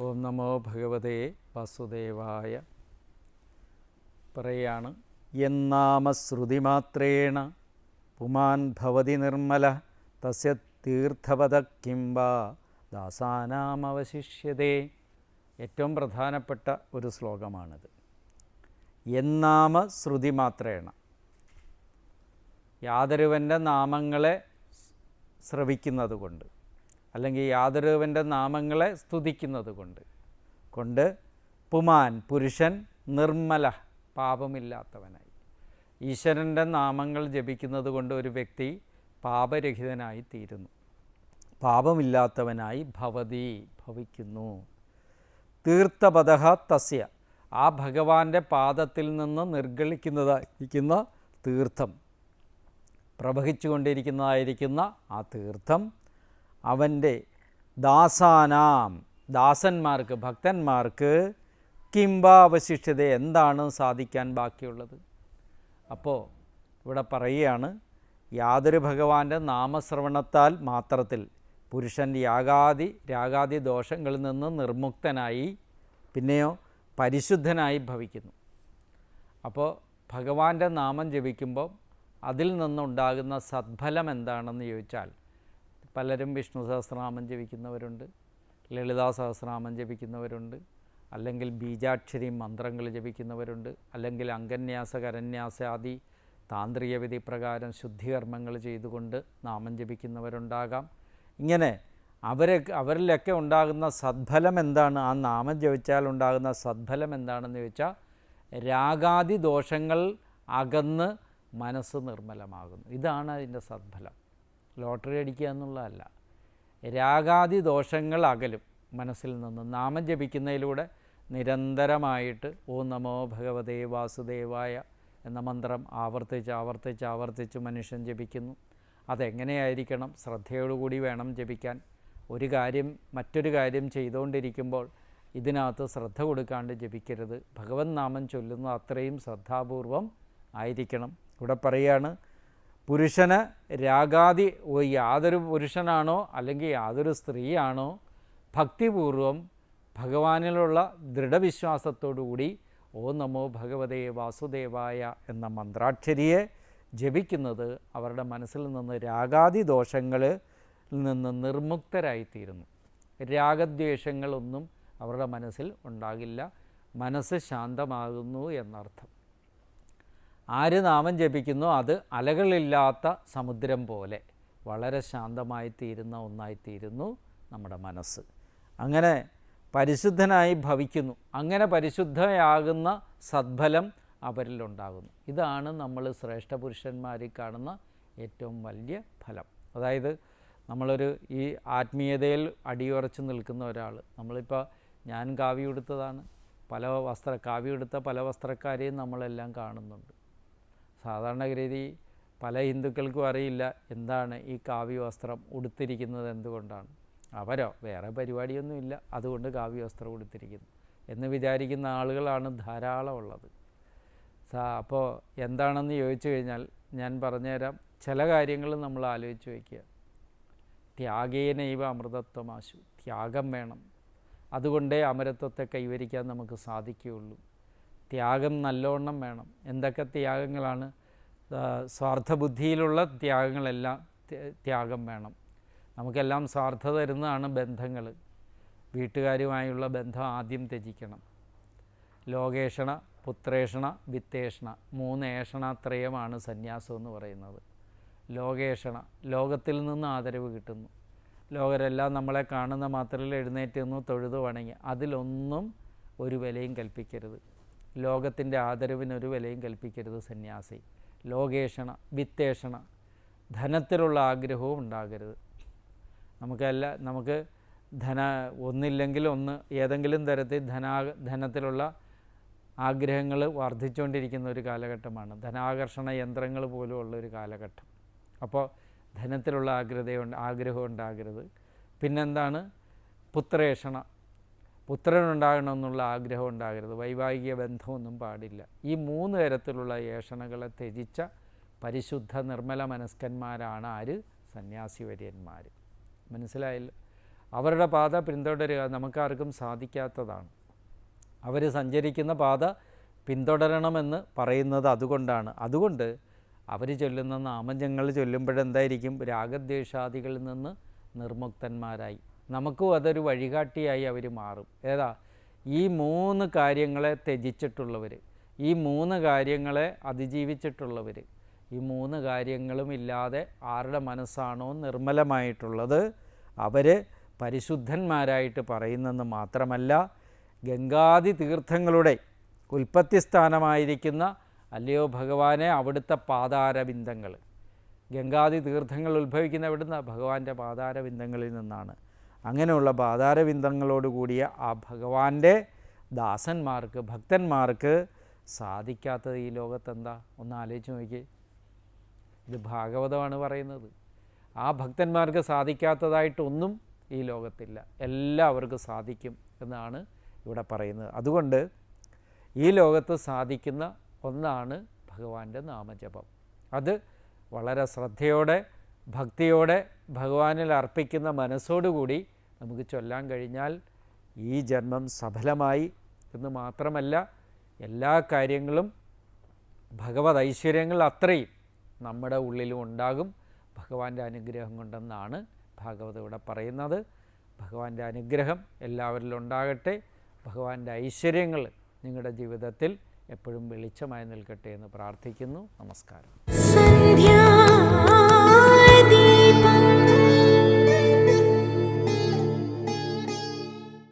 ഓം നമോ ഭഗവതേ വാസുദേവായ. പറയാണ് എന്നാമശ്രുതിമാത്രേണ പുമാൻ ഭവതി നിർമ്മല തസ്യ തീർത്ഥപദ കിംബ ദാസാനാമവശിഷ്യതേ. ഏറ്റവും പ്രധാനപ്പെട്ട ഒരു ശ്ലോകമാണിത്. എന്നാമ ശ്രുതി മാത്രേണ യാതൊരുവന്റെ നാമങ്ങളെ ശ്രവിക്കുന്നത് കൊണ്ട് അല്ലെങ്കിൽ യാതൊരുവന്റെ നാമങ്ങളെ സ്തുതിക്കുന്നത് കൊണ്ട്. കൊണ്ട് പുമാൻ പുരുഷൻ നിർമ്മല പാപമില്ലാത്തവനായി. ഈശ്വരന്റെ നാമങ്ങൾ ജപിക്കുന്നത് കൊണ്ട് ഒരു വ്യക്തി പാപരഹിതനായി തീരുന്നു. പാപമില്ലാത്തവനായി ഭവതി ഭവിക്കുന്നു. തീർത്ഥപഥ തസ്യ. ആ ഭഗവാന്റെ പാദത്തിൽ നിന്ന് നിർഗളിക്കുന്നതായിരിക്കുന്ന തീർത്ഥം. പ്രവഹിച്ചുകൊണ്ടിരിക്കുന്നതായിരിക്കുന്ന ആ തീർത്ഥം അവന്റെ ദാസാനാം ദാസന്മാർക്ക് ഭക്തന്മാർക്ക് കിംബാവശിഷ്ടത എന്താണ് സാധിക്കാൻ ബാക്കിയുള്ളത്? അപ്പോൾ ഇവിടെ പറയുകയാണ് യാതൊരു ഭഗവാന്റെ നാമശ്രവണത്താൽ മാത്രത്തിൽ പുരുഷൻ യാഗാദി രാഗാദി ദോഷങ്ങളിൽ നിന്ന് നിർമുക്തനായി പിന്നെയോ പരിശുദ്ധനായി ഭവിക്കുന്നു. അപ്പോൾ ഭഗവാന്റെ നാമം ജപിക്കുമ്പോൾ അതിൽ നിന്നുണ്ടാകുന്ന സദ്ഫലം എന്താണെന്ന് ചോദിച്ചാൽ പലരും വിഷ്ണു സഹസ്രനാമം ജപിക്കുന്നവരുണ്ട് ലളിതാ സഹസ്രനാമം ജപിക്കുന്നവരുണ്ട് അല്ലെങ്കിൽ ബീജാക്ഷരി മന്ത്രങ്ങൾ ജപിക്കുന്നവരുണ്ട് അല്ലെങ്കിൽ അംഗന്യാസ കരന്യാസ ആദി താന്ത്രിക വിധി പ്രകാരം ശുദ്ധികർമ്മങ്ങൾ ചെയ്തുകൊണ്ട് നാമം ജപിക്കുന്നവരുണ്ടാകാം. ഇങ്ങനെ അവരെ അവരിലൊക്കെ ഉണ്ടാകുന്ന സദ്ഫലം എന്താണ്? ആ നാമം ജപിച്ചാൽ ഉണ്ടാകുന്ന സദ്ഫലം എന്താണെന്ന് ചോദിച്ചാൽ രാഗാദി ദോഷങ്ങൾ അകന്ന് മനസ്സ് നിർമ്മലമാകുന്നു. ഇതാണ് അതിന്റെ സദ്ഫലം. ലോട്ടറി അടിക്കുക എന്നുള്ളതല്ല. രാഗാദി ദോഷങ്ങൾ അകലും മനസ്സിൽ നിന്ന് നാമം ജപിക്കുന്നതിലൂടെ നിരന്തരമായിട്ട് ഓ നമോ ഭഗവതേ വാസുദേവായ എന്ന മന്ത്രം ആവർത്തിച്ച് ആവർത്തിച്ച് ആവർത്തിച്ച് മനുഷ്യൻ ജപിക്കുന്നു. അതെങ്ങനെയായിരിക്കണം? ശ്രദ്ധയോടുകൂടി വേണം ജപിക്കാൻ. ഒരു കാര്യം മറ്റൊരു കാര്യം ചെയ്തുകൊണ്ടിരിക്കുമ്പോൾ ഇതിനകത്ത് ശ്രദ്ധ കൊടുക്കാണ്ട് ജപിക്കരുത്. ഭഗവത് നാമം ചൊല്ലുന്നത് അത്രയും ശ്രദ്ധാപൂർവം ആയിരിക്കണം. ഇവിടെ പറയുകയാണ് പുരുഷന് രാഗാതി യാതൊരു പുരുഷനാണോ അല്ലെങ്കിൽ യാതൊരു സ്ത്രീയാണോ? ഭക്തിപൂർവം ഭഗവാനിലുള്ള ദൃഢവിശ്വാസത്തോടുകൂടി ഓ നമോ ഭഗവതേ വാസുദേവായ എന്ന മന്ത്രാക്ഷരിയെ ജപിക്കുന്നത് അവരുടെ മനസ്സിൽ നിന്ന് രാഗാതി ദോഷങ്ങളിൽ നിന്ന് നിർമുക്തരായിത്തീരുന്നു. രാഗദ്വേഷങ്ങളൊന്നും അവരുടെ മനസ്സിൽ ഉണ്ടാകില്ല. മനസ്സ് ശാന്തമാകുന്നു എന്നർത്ഥം. ആര് നാമം ജപിക്കുന്നു അത് അലകളില്ലാത്ത സമുദ്രം പോലെ വളരെ ശാന്തമായി തീരുന്ന ഒന്നായി തീരുന്നു നമ്മുടെ മനസ്സ്. അങ്ങനെ പരിശുദ്ധനായി ഭവിക്കുന്നു. അങ്ങനെ പരിശുദ്ധയാകുന്ന സദ്ഫലം അവരിലുണ്ടാകുന്നു. ഇതാണ് നമ്മൾ ശ്രേഷ്ഠ പുരുഷന്മാരിൽ കാണുന്ന ഏറ്റവും വലിയ ഫലം. അതായത് നമ്മളൊരു ഈ ആത്മീയതയിൽ അടിയുറച്ച് നിൽക്കുന്ന ഒരാൾ. നമ്മളിപ്പോൾ ഞാൻ കാവ്യ ഉടുത്തതാണ്. പല വസ്ത്ര കാവ്യ ഉടുത്ത പല വസ്ത്രക്കാരെയും നമ്മളെല്ലാം കാണുന്നുണ്ട്. സാധാരണഗതി പല ഹിന്ദുക്കൾക്കും അറിയില്ല എന്താണ് ഈ കാവ്യവസ്ത്രം ഉടുത്തിരിക്കുന്നത് എന്തുകൊണ്ടാണ്. അവരോ വേറെ പരിപാടിയൊന്നുമില്ല അതുകൊണ്ട് കാവ്യവസ്ത്രം ഉടുത്തിരിക്കുന്നു. എന്ന് വിചാരിക്കുന്ന ആളുകളാണ് ധാരാളം ഉള്ളത്. അപ്പോൾ എന്താണെന്ന് ചോദിച്ചു കഴിഞ്ഞാൽ ഞാൻ പറഞ്ഞുതരാം. ചില കാര്യങ്ങൾ നമ്മൾ ആലോചിച്ച് വയ്ക്കുക. ത്യാഗേനൈവ അമൃതത്വമാശു. ത്യാഗം വേണം. അതുകൊണ്ടേ അമരത്വത്തെ കൈവരിക്കാൻ നമുക്ക് സാധിക്കുകയുള്ളൂ. ത്യാഗം നല്ലോണം വേണം. എന്തൊക്കെ ത്യാഗങ്ങളാണ്? സ്വാർത്ഥബുദ്ധിയിലുള്ള ത്യാഗങ്ങളെല്ലാം ത്യാഗം വേണം. നമുക്കെല്ലാം സ്വാർത്ഥ തരുന്നതാണ് ബന്ധങ്ങൾ. വീട്ടുകാരുമായുള്ള ബന്ധം ആദ്യം ത്യജിക്കണം. ലോകേഷണ പുത്രേഷണ വിത്തേഷണ മൂന്ന് ഏഷണാത്രയമാണ് സന്യാസം എന്ന് പറയുന്നത്. ലോകേഷണ ലോകത്തിൽ നിന്ന് ആദരവ് കിട്ടുന്നു. ലോകരെല്ലാം നമ്മളെ കാണുന്ന മാത്രമല്ല എഴുന്നേറ്റ് തൊഴുതു വണങ്ങി. അതിലൊന്നും ഒരു വിലയും കൽപ്പിക്കരുത്. ലോകത്തിന്റെ ആദരവിനൊരു വിലയും കൽപ്പിക്കരുത് സന്യാസി. ലോകേഷണ വിത്തേഷണ ധനത്തിലുള്ള ആഗ്രഹവും ഉണ്ടാകരുത്. നമുക്കല്ല നമുക്ക് ധന ഒന്നില്ലെങ്കിൽ ഒന്ന് ഏതെങ്കിലും തരത്തിൽ ധനാ ധനത്തിലുള്ള ആഗ്രഹങ്ങൾ വർദ്ധിച്ചുകൊണ്ടിരിക്കുന്ന ഒരു കാലഘട്ടമാണ്. ധനാകർഷണ യന്ത്രങ്ങൾ പോലും ഉള്ള ഒരു കാലഘട്ടം. അപ്പോൾ ധനത്തിലുള്ള ആഗ്രഹ ആഗ്രഹം ഉണ്ടാകരുത്. പിന്നെന്താണ്? പുത്രേഷണ പുത്രനുണ്ടാകണമെന്നുള്ള ആഗ്രഹം ഉണ്ടാകരുത്. വൈവാഹിക ബന്ധമൊന്നും പാടില്ല. ഈ മൂന്ന് തരത്തിലുള്ള ഏഷണകളെ ത്യജിച്ച പരിശുദ്ധ നിർമ്മല മനസ്കന്മാരാണ് ആര്? സന്യാസി വര്യന്മാർ മനസ്സിലായല്ലോ? അവരുടെ പാത പിന്തുടരുക നമുക്കാർക്കും സാധിക്കാത്തതാണ്. അവർ സഞ്ചരിക്കുന്ന പാത പിന്തുടരണമെന്ന് പറയുന്നത് അതുകൊണ്ടാണ്. അതുകൊണ്ട് അവർ ചൊല്ലുന്ന നാമജങ്ങൾ ചൊല്ലുമ്പോഴെന്തായിരിക്കും? രാഗദ്വേഷാദികളിൽ നിന്ന് നിർമുക്തന്മാരായി. നമുക്കും അതൊരു വഴികാട്ടിയായി അവർ മാറും. ഏതാ? ഈ മൂന്ന് കാര്യങ്ങളെ ത്യജിച്ചിട്ടുള്ളവർ ഈ മൂന്ന് കാര്യങ്ങളെ അതിജീവിച്ചിട്ടുള്ളവർ ഈ മൂന്ന് കാര്യങ്ങളും ഇല്ലാതെ ആരുടെ മനസ്സാണോ നിർമ്മലമായിട്ടുള്ളത് അവർ പരിശുദ്ധന്മാരായിട്ട് പറയുന്നെന്ന് മാത്രമല്ല ഗംഗാദി തീർത്ഥങ്ങളുടെ ഉൽപ്പത്തി സ്ഥാനമായിരിക്കുന്ന അല്ലയോ ഭഗവാനെ അവിടുത്തെ പാതാരബിന്ദങ്ങൾ ഗംഗാദി തീർത്ഥങ്ങൾ ഉത്ഭവിക്കുന്ന എവിടുന്ന ഭഗവാന്റെ പാതാരബിന്ദങ്ങളിൽ നിന്നാണ്. അങ്ങനെയുള്ള കൂടിയ ആ ഭഗവാന്റെ ദാസന്മാർക്ക് ഭക്തന്മാർക്ക് സാധിക്കാത്തത് ഈ ലോകത്തെന്താ? ഒന്ന് ആലോചിച്ച് നോക്കിയേ ഇത് ഭാഗവതമാണ് പറയുന്നത്. ആ ഭക്തന്മാർക്ക് സാധിക്കാത്തതായിട്ടൊന്നും ഈ ലോകത്തില്ല. എല്ലാവർക്കും സാധിക്കും എന്നാണ് ഇവിടെ പറയുന്നത്. അതുകൊണ്ട് ഈ ലോകത്ത് സാധിക്കുന്ന ഒന്നാണ് ഭഗവാന്റെ നാമജപം. അത് വളരെ ശ്രദ്ധയോടെ ഭക്തിയോടെ ഭഗവാനിൽ അർപ്പിക്കുന്ന മനസ്സോടുകൂടി നമുക്ക് ചൊല്ലാൻ കഴിഞ്ഞാൽ ഈ ജന്മം സഫലമായി എന്ന് മാത്രമല്ല എല്ലാ കാര്യങ്ങളും ഭഗവത് ഐശ്വര്യങ്ങൾ അത്രയും നമ്മുടെ ഉള്ളിലും ഉണ്ടാകും. ഭഗവാന്റെ അനുഗ്രഹം കൊണ്ടെന്നാണ് ഭാഗവത ഇവിടെ പറയുന്നത്. ഭഗവാന്റെ അനുഗ്രഹം എല്ലാവരിലും ഉണ്ടാകട്ടെ. ഭഗവാന്റെ ഐശ്വര്യങ്ങൾ നിങ്ങളുടെ ജീവിതത്തിൽ എപ്പോഴും വെളിച്ചമായി നിൽക്കട്ടെ എന്ന് പ്രാർത്ഥിക്കുന്നു. നമസ്കാരം.